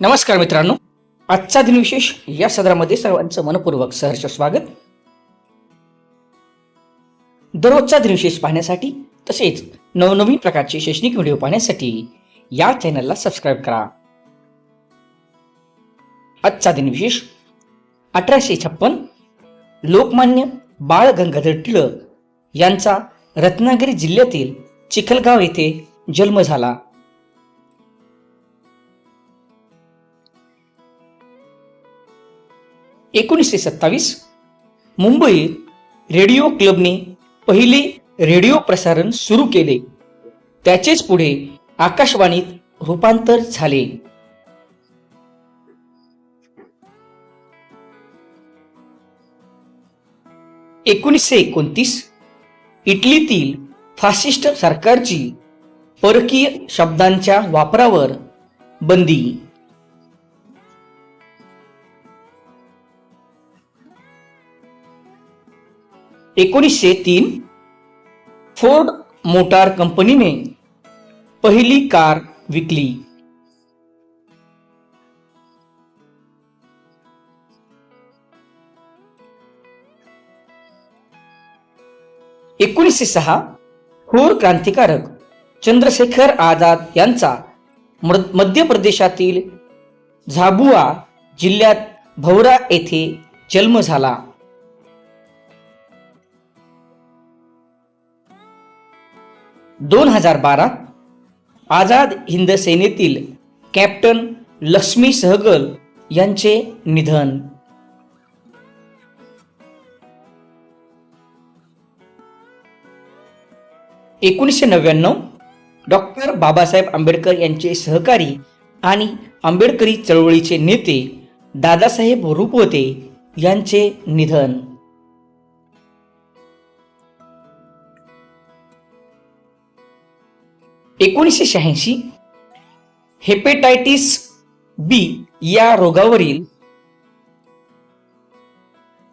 नमस्कार मित्रांनो. आजचा दिनविशेष या सदरामध्ये सर्वांचं मनपूर्वक सहर्ष स्वागत. दररोजचा दिनविशेष पाहण्यासाठी तसेच नवनवीन प्रकारचे शैक्षणिक व्हिडिओ पाहण्यासाठी या चॅनलला सबस्क्राईब करा. आजचा दिनविशेष अठराशे छप्पन लोकमान्य बाळ गंगाधर टिळक यांचा रत्नागिरी जिल्ह्यातील चिखलगाव येथे जन्म झाला. एकोणीसशे सत्तावीस मुंबईत रेडिओ क्लबने पहिले रेडिओ प्रसारण सुरू केले. त्याचेच पुढे आकाशवाणीत रूपांतर झाले. एकोणीसशे एकोणतीस इटलीतील फासिस्ट सरकारची परकीय शब्दांच्या वापरावर बंदी. एकोणीसशे तीन फोर्ड मोटार कंपनीने पहिली कार विकली. एकोणीसशे सहा थोर क्रांतिकारक चंद्रशेखर आझाद यांचा मध्य प्रदेशातील झाबुआ जिल्ह्यात भौरा येथे जन्म झाला. दोन हजार बारा आझाद हिंद सेनेतील कॅप्टन लक्ष्मी सहगल यांचे निधन. एकोणीसशे नव्याण्णव डॉक्टर बाबासाहेब आंबेडकर यांचे सहकारी आणि आंबेडकरी चळवळीचे नेते दादासाहेब रुपवते यांचे निधन. एकोणीसशे शहाऐंशी हेपेटायटिस बी या रोगावरील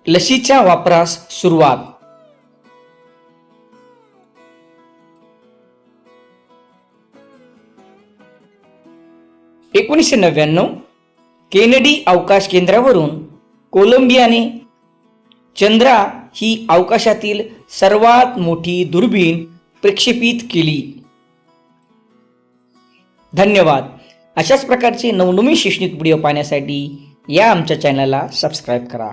लशीच्या वापरास सुरुवात. एकोणीसशे नव्याण्णव केनेडी अवकाश केंद्रावरून कोलंबियाने चंद्रा ही अवकाशातील सर्वात मोठी दुर्बीण प्रक्षेपित केली. धन्यवाद. अशाच प्रकारचे नवनवीन शैक्षणिक व्हिडिओ पाहण्यासाठी या आमच्या चॅनलला सबस्क्राईब करा.